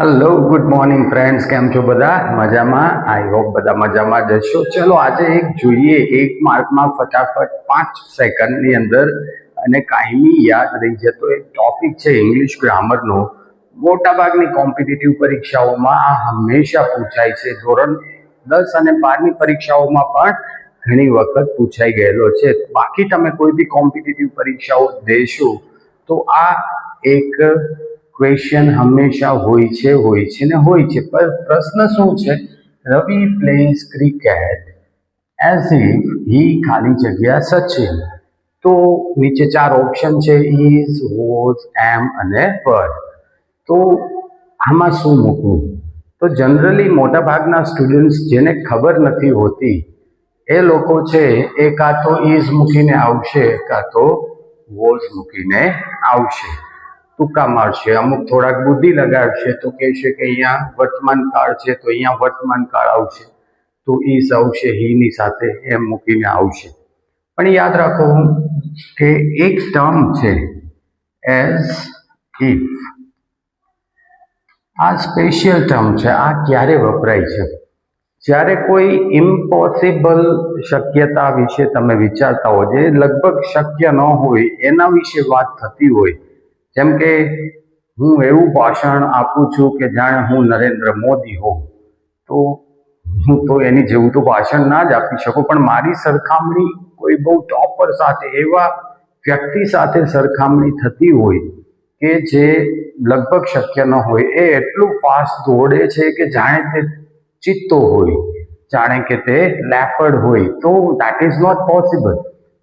Hello good morning friends કેમ છો બધા? મજામાં? આઈ હોપ બધા મજામાં જ હશો. ચલો, આજે એક જોઈએ. એક માર્કમાં ફટાફટ પાંચ સેકન્ડની અંદર અને કાયમી યાદ રહી જતો એક ટોપિક છે ઇંગ્લિશ ગ્રામરનો મોટાભાગની કોમ્પિટિટિવ પરીક્ષાઓમાં આ હંમેશા પૂછાય છે. ધોરણ દસ અને બારની પરીક્ષાઓમાં પણ ઘણી વખત પૂછાઈ ગયેલો છે. બાકી તમે કોઈ બી કોમ્પિટિટિવ પરીક્ષાઓ દેશો, તો આ એક ક્વેશ્ચન હંમેશા હોય છે હોય છે ને હોય છે. પણ પ્રશ્ન શું છે? Ravi plays cricket as if he ખાલી જગ્યા સચિન. તો નીચે ચાર ઓપ્શન છે ઇઝ વોઝ એમ અને પર તો આમાં શું મૂકવું? તો જનરલી મોટાભાગના સ્ટુડન્ટ્સ જેને ખબર નથી હોતી, એ લોકો છે, એ કાં તો ઇઝ મૂકીને આવશે, કાં તો વોઝ મૂકીને આવશે. ટૂંકા મારશે અમુક થોડાક બુદ્ધિ લગાડશે તો કહેશે કે અહીંયા વર્તમાન કાળ છે, તો અહીંયા વર્તમાન કાળ આવશે. તો ઈસ આવશે, હીની સાથે એમ મૂકીને આવશે. પણ યાદ રાખો કે એક ટર્મ છે એઝ ઇફ આ સ્પેશિયલ ટર્મ છે, આ ક્યારે વપરાય છે? જ્યારે કોઈ ઇમ્પોસિબલ શક્યતા વિશે તમે વિચારતા હો જે લગભગ શક્ય ન હોય, એના વિશે વાત થતી હોય જેમ કે હું એવું ભાષણ આપું છું કે જાણે હું નરેન્દ્ર મોદી હોઉં, તો હું તો એની જેવું તો ભાષણ ના જ આપી શકું. પણ મારી સરખામણી કોઈ બહુ ટોપર સાથે, એવા વ્યક્તિ સાથે સરખામણી થતી હોય કે જે લગભગ શક્ય ન હોય, એ એટલું ફાસ્ટ દોડે છે કે જાણે તે ચિત્તો હોય, જાણે કે તે લેપર્ડ હોય, તો દેટ ઇઝ નોટ પોસિબલ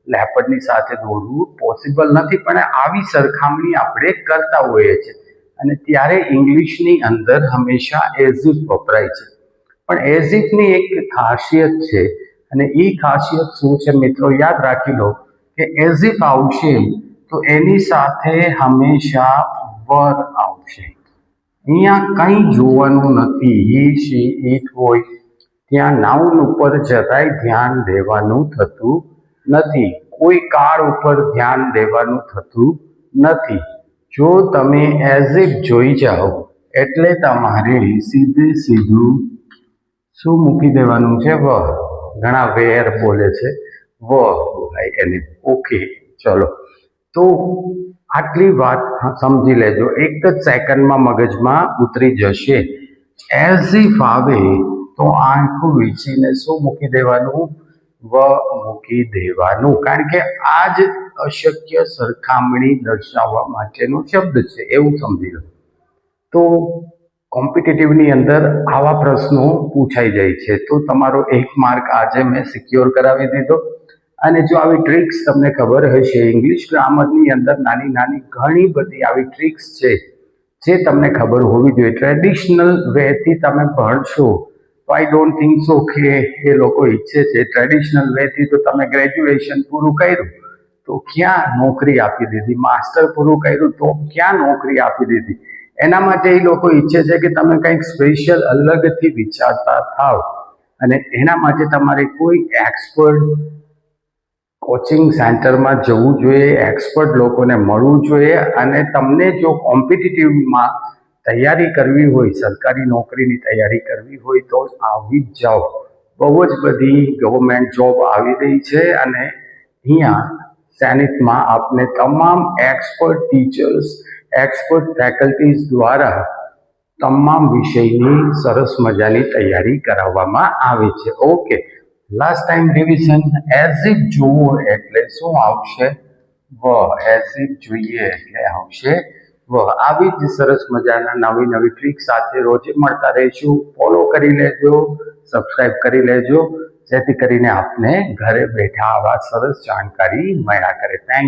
લેપર્ડની સાથે દોડવું પોસિબલ નથી, પણ આવી સરખામણી આપણે કરતા હોઈએ છીએ. અને ત્યારે ઇંગ્લિશની અંદર હંમેશા એઝ વપરાય છે. પણ એઝ એક ખાસિયત છે, અને એ ખાસિયત શું છે મિત્રો, યાદ રાખી લો કે એઝ આવશે તો એની સાથે હંમેશા વર આવશે. અહીંયા કંઈ જોવાનું નથી હી શી ઈટ હોય. ત્યાં નાઉન ઉપર જરાય ધ્યાન દેવાનું થતું નથી. કોઈ કાળ ઉપર ધ્યાન દેવાનું થતું નથી. જો તમે એઝ ઇટ જોઈ જાઓ, એટલે તમારે સીધે સીધું શું મૂકી દેવાનું છે? વ. ઘણા વેર બોલે છે. વ બોલાય એને. ઓકે ચલો. તો આટલી વાત સમજી લેજો. એક જ સેકન્ડમાં મગજમાં ઉતરી જશે. એઝ ઇફ આવે તો આંખો વીંચીને શું મૂકી દેવાનું? વ મૂકી દેવાનું. કારણ કે આ જ અશક્ય સરખામણી દર્શાવવા માટેનો શબ્દ છે, એવું સમજી લો. તો કોમ્પિટિટિવની અંદર આવા પ્રશ્નો પૂછાઈ જાય છે. તો તમારો એક માર્ક આજે મેં સિક્યોર કરાવી દીધો. અને જો આવી ટ્રિક્સ તમને ખબર હશે, ઇંગ્લિશ ગ્રામરની અંદર નાની નાની ઘણી બધી આવી ટ્રિક્સ છે, જે તમને ખબર હોવી જોઈએ. ટ્રેડિશનલ વેથી તમે ભણશો તો આઈ ડોન્ટ થિંક સો કે એ લોકો ઈચ્છે છે. ટ્રેડિશનલ વેથી તો તમે ગ્રેજ્યુએશન પૂરું કર્યું, તો ક્યાં નોકરી આપી દીધી? માસ્ટર પૂરું કર્યું, તો ક્યાં નોકરી આપી દીધી? એના માટે એ લોકો ઈચ્છે છે કે તમે કંઈક સ્પેશિયલ અલગથી વિચારતા થાવ. અને એના માટે તમારે કોઈ એક્સપર્ટ કોચિંગ સેન્ટરમાં જવું જોઈએ એક્સપર્ટ લોકોને મળવું જોઈએ અને તમને જો કોમ્પિટિટિવમાં તૈયારી કરવી હોય, સરકારી નોકરીની તૈયારી કરવી હોય તો આવી જ જાઓ. બહુ જ બધી ગવર્મેન્ટ જોબ આવી રહી છે અને અહીંયા સેનેટમાં આપને તમામ એક્સપર્ટ ટીચર્સ એક્સપર્ટ ફેકલ્ટીઝ દ્વારા તમામ વિષયની સરસ મજાની તૈયારી કરાવવામાં આવે છે. Okay last time revision as if જુઓ એટલે શું આવશે? વ એઝ ઇફ જોઈએ એટલે આવશે. આવી જ સરસ મજાના નવી નવી ટ્રીક સાથે રોજે મળતા રહીશું. ફોલો કરી લેજો સબસ્ક્રાઇબ કરી લેજો, જેથી કરીને આપને ઘરે બેઠા આવા સરસ જાણકારી મળ્યા કરે. થેન્ક